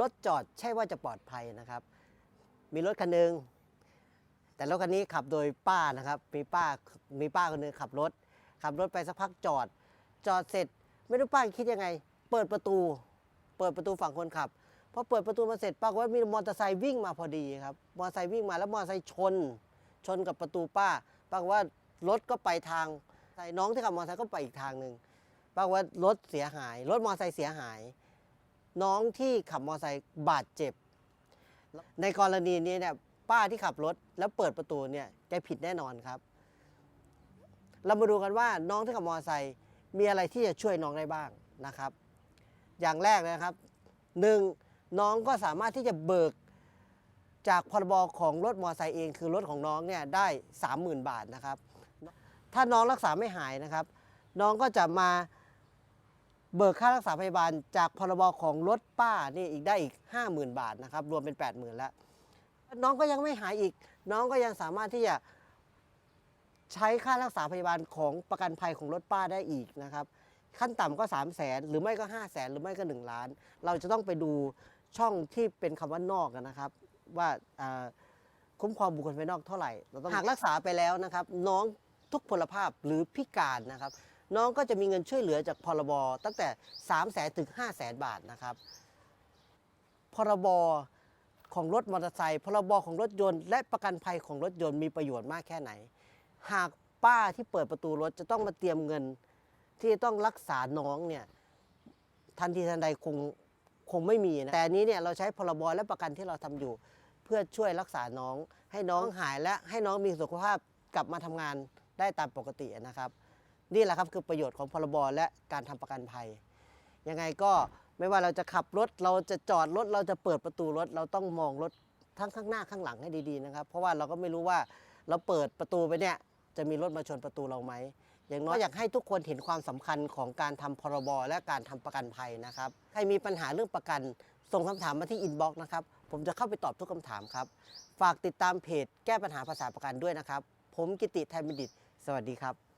รถจอดใช่ว่าจะปลอดภัยนะครับ มีรถคันหนึ่งแต่รถคันนี้ขับโดยป้านะครับ มีป้ามีป้าคนหนึงขับรถ ขับรถไปสักพักจอด จอดเสร็จ ไม่รู้ป้าคิดยังไง เปิดประตู เปิดประตูฝั่งคนขับพอเปิดประตูมาเสร็จปรากฏว่ามีมอเตอร์ไซค์วิ่งมาพอดีครับมอเตอร์ไซค์วิ่งมาแล้วมอเตอร์ไซค์ชน ชนกับประตูป้าปรากฏว่ารถก็ไปทางน้องที่ขับมอเตอร์ไซค์ก็ไปอีกทางหนึ่งปรากฏว่ารถเสียหาย รถมอเตอร์ไซค์เสียหาย น้องที่ขับมอเตอร์ไซค์บาดเจ็บ ในกรณีนี้เนี่ยป้าที่ขับรถแล้วเปิดประตูเนี่ยแกผิดแน่นอนครับ เรามาดูกันว่าน้องที่ขับมอเตอร์ไซค์มีอะไรที่จะช่วยน้องได้บ้างนะครับ อย่างแรกนะครับหนึ่งน้องก็สามารถที่จะเบิกจากพรบของรถมอเตอร์ไซค์เองคือรถของน้องเนี่ยได้ 30,000 บาทนะครับ ถ้าน้องรักษาไม่หายนะครับ น้องก็จะมา เบิกค่ารักษาพยาบาลจากพรบของรถป้านี่อีกได้อีก 50,000 บาทนะครับรวมเป็น 80,000แล้วน้องก็ยังไม่หายอีก น้องก็ยังสามารถที่จะใช้ค่ารักษาพยาบาลของประกันภัยของรถป้าได้อีกนะครับ ขั้นต่ำก็ 3 0 0แสนหรือไม่ก็ 5 0 0แสนหรือไม่ก็ 1 ล้าน เราจะต้องไปดูช่องที่เป็นคำว่านอกนะครับว่าอ่าคุ้มครองบุคคลภายนอกเท่าไหร่ เราต้องหากรักษาไปแล้วนะครับ น้องทุกพลภาพหรือพิการนะครับ น้องก็จะมีเงินช่วยเหลือจากพรบตั้งแต่ 3 0 0แสนถึง5 0 0แสนบาทนะครับ พรบของรถมอเตอร์ไซค์พรบของรถยนต์และประกันภัยของรถยนต์มีประโยชน์มากแค่ไหน หากป้าที่เปิดประตูรถจะต้องมาเตรียมเงิน ที่จะต้องรักษาน้องเนี่ยทันทีทันใดคงคงไม่มีนะแต่นนี้เนี่ยเราใช้พรบและประกันที่เราทำอยู่ เพื่อช่วยรักษาน้อง ให้น้องหายและให้น้องมีสุขภาพกลับมาทำงานได้ตามปกตินะครับ นี่แหละครับคือประโยชน์ของพรบและการทำประกันภัย ยังไงก็ไม่ว่าเราจะขับรถเราจะจอดรถเราจะเปิดประตูรถ เราต้องมองรถทั้งข้างหน้าข้างหลังให้ดีๆนะครับ เพราะว่าเราก็ไม่รู้ว่าเราเปิดประตูไปเนี่ยจะมีรถมาชนประตูเราไหมอย่างน้อยอยากให้ทุกคนเห็นความสำคัญของการทำพรบและการทำประกันภัยนะครับใครมีปัญหาเรื่องประกันส่งคำถามมาที่อินบ็อกซ์นะครับผมจะเข้าไปตอบทุกคำถามครับ ฝากติดตามเพจแก้ปัญหาภาษาประกันด้วยนะครับ ผมกิติไทยบัณฑิต สวัสดีครับ